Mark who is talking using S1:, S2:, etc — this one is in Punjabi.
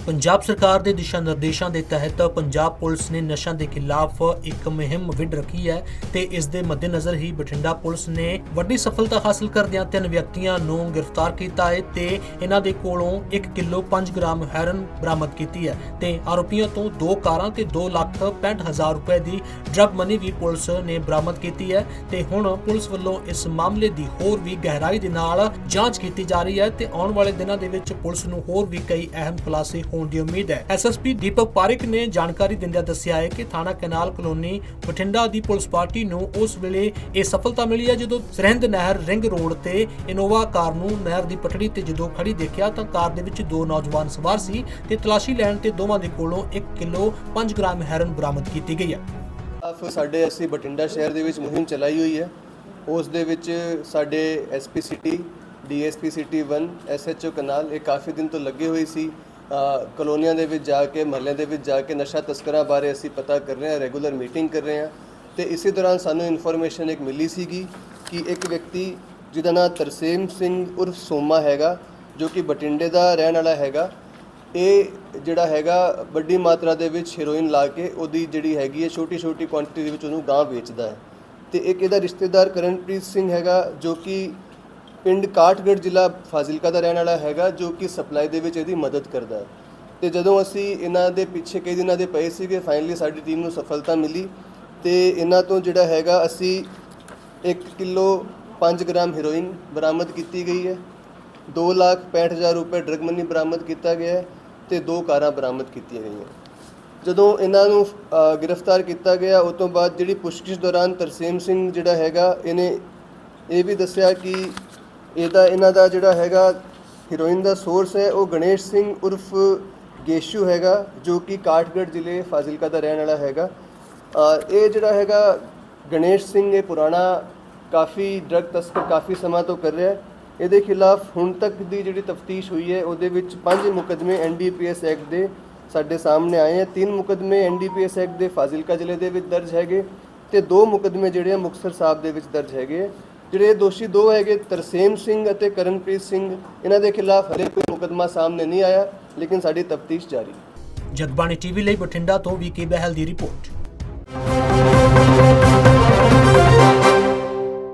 S1: ਪੰਜਾਬ ਸਰਕਾਰ ਦੇ ਦਿਸ਼ਾ ਨਿਰਦੇਸ਼ਾਂ ਦੇ ਤਹਿਤ ਪੰਜਾਬ ਪੁਲਿਸ ਨੇ ਨਸ਼ਾ ਦੇ ਖਿਲਾਫ ਇੱਕ ਮੁਹਿੰਮ ਵਿੱਢ ਰੱਖੀ ਹੈ ਤੇ ਇਸ ਦੇ ਮੱਦੇਨਜ਼ਰ ਹੀ ਬਠਿੰਡਾ ਪੁਲਿਸ ਨੇ ਵੱਡੀ ਸਫਲਤਾ ਹਾਸਲ ਕਰਦਿਆਂ ਤਿੰਨ ਵਿਅਕਤੀਆਂ ਨੂੰ ਗ੍ਰਿਫਤਾਰ ਕੀਤਾ ਹੈ ਤੇ ਇਹਨਾਂ ਦੇ ਕੋਲੋਂ 1 ਕਿਲੋ 5 ਗ੍ਰਾਮ ਹੈਰਨ ਬਰਾਮਦ ਕੀਤੀ ਹੈ ਤੇ ਆਰੋਪੀਆਂ ਤੋਂ ਦੋ ਕਾਰਾਂ ਤੇ 2 ਲੱਖ 65 ਹਜ਼ਾਰ ਰੁਪਏ ਦੀ ਡਰਗ ਮਨੀ ਵੀ ਪੁਲਿਸ ਨੇ ਬਰਾਮਦ ਕੀਤੀ ਹੈ ਤੇ ਹੁਣ ਪੁਲਿਸ ਵੱਲੋਂ ਇਸ ਮਾਮਲੇ ਦੀ ਹੋਰ ਵੀ ਗਹਿਰਾਈ ਦੇ ਨਾਲ ਜਾਂਚ ਕੀਤੀ ਜਾ ਰਹੀ ਹੈ ਤੇ ਆਉਣ ਵਾਲੇ ਦਿਨਾਂ ਦੇ ਵਿੱਚ ਪੁਲਿਸ ਨੂੰ ਹੋਰ ਵੀ ਕਈ ਅਹਿਮ ਖੁਲਾਸੇ ਹੋਣ ਦੀ ਉਮੀਦ ਹੈ। ਐਸਐਸਪੀ ਦੀਪਕ ਪਾਰਿਕ ਨੇ ਜਾਣਕਾਰੀ ਦਿੰਦਿਆਂ ਦੱਸਿਆ ਹੈ ਕਿ ਥਾਣਾ ਕੈਨਾਲ ਕਲੋਨੀ ਬਠਿੰਡਾ ਦੀ ਪੁਲਿਸ ਪਾਰਟੀ ਨੂੰ ਉਸ ਵੇਲੇ ਇਹ ਸਫਲਤਾ ਮਿਲੀ ਹੈ। ਜਦੋਂ ਸਰਹਿੰਦ ਨਹਿਰ ਰਿੰਗ ਰੋਡ ਤੇ ਇਨੋਵਾ ਕਾਰ ਨੂੰ ਨਹਿਰ ਦੀ ਪਟੜੀ ਤੇ ਜਦੋਂ ਖੜੀ ਦੇਖਿਆ ਤਾਂ ਕਾਰ ਦੇ ਵਿੱਚ ਦੋ ਨੌਜਵਾਨ ਸਵਾਰ ਸੀ ਤੇ ਤਲਾਸ਼ੀ ਲੈਣ ਤੇ ਦੋਵਾਂ ਦੇ ਕੋਲੋਂ 1 ਕਿਲੋ 5 ਗ੍ਰਾਮ ਹੈਰਨ ਬਰਾਮਦ ਕੀਤੀ ਗਈ ਹੈ।
S2: ਆਫ ਸਾਡੇ ਅਸੀਂ ਬਠਿੰਡਾ ਸ਼ਹਿਰ ਦੇ ਵਿੱਚ ਮੁਹਿੰਮ ਚਲਾਈ ਹੋਈ ਹੈ। ਉਸ ਦੇ ਵਿੱਚ ਸਾਡੇ SP city DSP city 1 SHO canal ਇਹ ਕਾਫੀ ਦਿਨ ਤੋਂ ਲੱਗੇ ਹੋਏ ਸੀ। ਕਲੋਨੀਆਂ ਦੇ ਵਿੱਚ ਜਾ ਕੇ, ਮਹੱਲਿਆਂ ਦੇ ਵਿੱਚ ਜਾ ਕੇ ਨਸ਼ਾ ਤਸਕਰਾਂ ਬਾਰੇ ਅਸੀਂ ਪਤਾ ਕਰ ਰਹੇ ਹਾਂ, ਰੈਗੂਲਰ ਮੀਟਿੰਗ ਕਰ ਰਹੇ ਹਾਂ। ਤੇ ਇਸੇ ਦੌਰਾਨ ਸਾਨੂੰ ਇਨਫੋਰਮੇਸ਼ਨ ਇੱਕ ਮਿਲੀ ਸੀਗੀ ਕਿ ਇੱਕ ਵਿਅਕਤੀ ਜਿਹਦਾ ਨਾਮ ਤਰਸੇਮ ਸਿੰਘ ਉਰਫ ਸੋਮਾ ਹੈਗਾ, ਜੋ ਕਿ ਬਠਿੰਡੇ ਦਾ ਰਹਿਣ ਵਾਲਾ ਹੈਗਾ। ਇਹ ਜਿਹੜਾ ਹੈਗਾ, ਵੱਡੀ ਮਾਤਰਾ ਦੇ ਵਿੱਚ ਹੀਰੋਇਨ ਲਾ ਕੇ ਉਹਦੀ ਜਿਹੜੀ ਹੈਗੀ ਹੈ ਛੋਟੀ ਛੋਟੀ ਕੁਆਂਟੀਟੀ ਦੇ ਵਿੱਚ ਉਹਨੂੰ ਗਾਂ ਵੇਚਦਾ ਹੈ। ਤੇ ਇੱਕ ਇਹਦਾ ਰਿਸ਼ਤੇਦਾਰ ਕਰਨਪ੍ਰੀਤ ਸਿੰਘ ਹੈਗਾ, ਜੋ ਕਿ ਪਿੰਡ ਕਾਠਗੜ੍ਹ ਜ਼ਿਲ੍ਹਾ ਫਾਜ਼ਿਲਕਾ ਦਾ ਰਹਿਣ ਵਾਲਾ ਹੈਗਾ ਜੋ ਕਿ ਸਪਲਾਈ ਦੇ ਵਿੱਚ ਇਹਦੀ ਮਦਦ ਕਰਦਾ ਹੈ। ਤੇ ਜਦੋਂ ਅਸੀਂ ਇਹਨਾਂ ਦੇ ਪਿੱਛੇ ਕਈ ਦਿਨਾਂ ਦੇ ਪਏ ਸੀਗੇ ਫਾਈਨਲੀ ਸਾਡੀ ਟੀਮ ਨੂੰ ਸਫਲਤਾ ਮਿਲੀ ਤੇ ਇਹਨਾਂ ਤੋਂ ਜਿਹੜਾ ਹੈਗਾ ਅਸੀਂ 1 ਕਿਲੋ 5 ਗ੍ਰਾਮ ਹੀਰੋਇਨ ਬਰਾਮਦ ਕੀਤੀ ਗਈ ਹੈ। 2 ਲੱਖ 65000 ਰੁਪਏ ਡਰਗ ਮਨੀ ਬਰਾਮਦ ਕੀਤਾ ਗਿਆ ਹੈ ਤੇ ਦੋ ਕਾਰਾਂ ਬਰਾਮਦ ਕੀਤੀਆਂ ਗਈਆਂ। ਜਦੋਂ ਇਹਨਾਂ ਨੂੰ ਗ੍ਰਿਫਤਾਰ ਕੀਤਾ ਗਿਆ, ਉਸ ਤੋਂ ਬਾਅਦ ਜਿਹੜੀ ਪੁੱਛਗਿੱਛ ਦੌਰਾਨ ਤਰਸੇਮ ਸਿੰਘ ਜਿਹੜਾ ਹੈਗਾ, ਇਹਨੇ ਇਹ ਵੀ ਦੱਸਿਆ ਕਿ ਇਹਦਾ ਇਹਨਾਂ ਦਾ ਜਿਹੜਾ ਹੈਗਾ ਹੀਰੋਇਨ ਦਾ ਸੋਰਸ ਹੈ, ਉਹ ਗਣੇਸ਼ ਸਿੰਘ ਉਰਫ ਗੇਸ਼ੂ ਹੈਗਾ, ਜੋ ਕਿ ਕਾਠਗੜ੍ਹ ਜ਼ਿਲ੍ਹੇ ਫਾਜ਼ਿਲਕਾ ਦਾ ਰਹਿਣ ਵਾਲਾ ਹੈਗਾ। ਇਹ ਜਿਹੜਾ ਹੈਗਾ ਗਣੇਸ਼ ਸਿੰਘ ਇਹ ਪੁਰਾਣਾ ਕਾਫੀ ਡਰਗ ਤਸਕਰ ਕਾਫੀ ਸਮਾਂ ਤੋਂ ਕਰ ਰਿਹਾ ਹੈ। ਇਹਦੇ ਖਿਲਾਫ ਹੁਣ ਤੱਕ ਦੀ ਜਿਹੜੀ ਤਫਤੀਸ਼ ਹੋਈ ਹੈ, ਉਹਦੇ ਵਿੱਚ ਪੰਜ ਮੁਕਦਮੇ ਐਨਡੀਪੀਐਸ ਐਕਟ ਦੇ ਸਾਡੇ ਸਾਹਮਣੇ ਆਏ ਹੈ। ਤਿੰਨ ਮੁਕਦਮੇ ਐਨਡੀਪੀਐਸ ਐਕਟ ਦੇ ਫਾਜ਼ਿਲਕਾ ਜ਼ਿਲ੍ਹੇ ਦੇ ਵਿੱਚ ਦਰਜ ਹੈਗੇ ਤੇ ਦੋ ਮੁਕਦਮੇ ਜਿਹੜੇ ਆ ਮੁਕਤਸਰ ਸਾਹਿਬ ਦੇ ਵਿੱਚ ਦਰਜ ਹੈਗੇ ਜਿਹੜੇ ਦੋਸ਼ੀ ਦੋ ਹੈਗੇ, ਤਰਸੇਮ ਸਿੰਘ ਅਤੇ ਕਰਨਪ੍ਰੀਤ ਸਿੰਘ, ਇਹਨਾਂ ਦੇ ਖਿਲਾਫ ਹਲੇ ਕੋਈ ਮੁਕਦਮਾ ਸਾਹਮਣੇ ਨਹੀਂ ਆਇਆ, ਲੇਕਿਨ ਸਾਡੀ ਤਫਤੀਸ਼ ਜਾਰੀ। ਹੈ
S1: ਜਗਬਾਣੀ ਟੀਵੀ ਲਈ ਬਠਿੰਡਾ ਤੋਂ ਵੀਕੇ ਬਹਿਲ ਦੀ ਰਿਪੋਰਟ।